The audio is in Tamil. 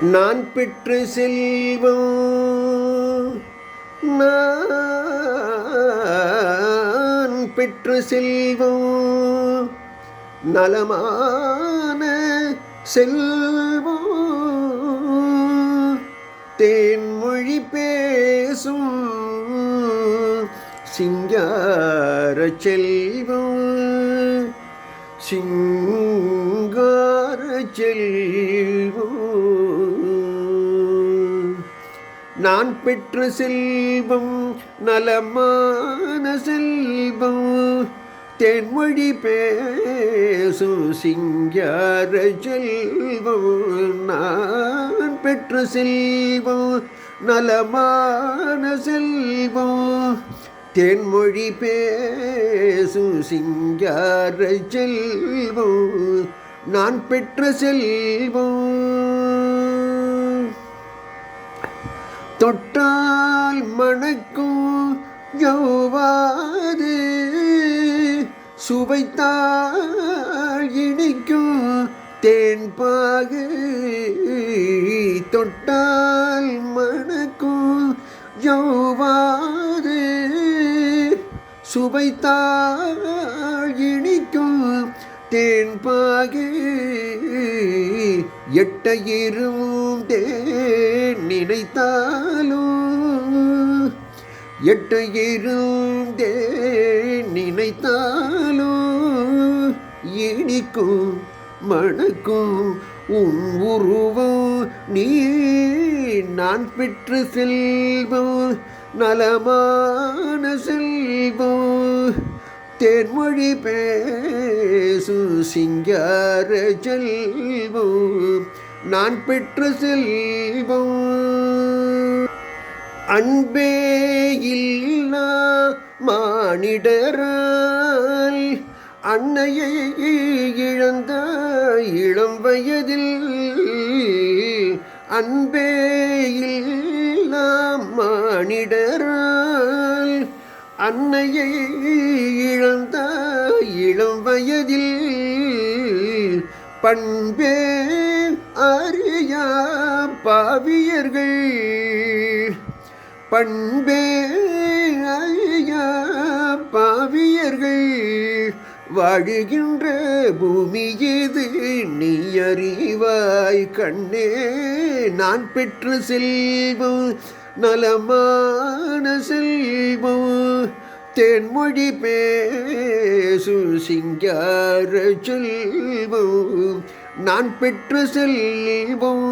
நான் பெற்று செல்வம். நான் பெற்று செல்வம். நலமான செல்வம். தேன்மொழி பேசும் சிங்கார செல்வம். சிங்கார செல்வம். நான் பெற்ற செல்வம் நலமான செல்வம். தென்மொழி பேசும் சிங்கார செல்வம். நான் பெற்ற செல்வம் நலமான செல்வம். தென்மொழி பேசும் சிங்கார செல்வம். நான் பெற்ற செல்வம் தொட்டால் மணக்கும் யௌவாது. சுவைத்தால் இனிக்கும் தேன்பாகு தொட்டால் மணக்கும் யௌவாது. சுவைத்தால் இனிக்கும் தேன்பாகு எட்ட இருந்தே நினைத்தாலும் எட்டு இருந்தே நினைத்தாலும் இனிக்கும் மணக்கும் உன் உருவம் நீ. நான் பெற்று செல்வம் நலமான செல்வம். தேன்மொழி பேசு சிங்கார செல்வம். நான் பெற்ற செல்வம். அன்பே இல்லா மானிடரால். அன்னையை இழந்த இளம் வயதில். அன்பே இல்லா மானிடரால். அன்னையை இழந்த இளம் வயதில். பண்பே அறியா பாவியர்கள். பண்பே அறியா பாவியர்கள். வாழுகின்ற பூமி எது நீ அறிவாய் கண்ணே. நான் பெற்ற செல்வம் நலமான செல்வம். தென்மொழி பேசு சிங்கார செல்வம். நான் பெற்ற செல்வம்.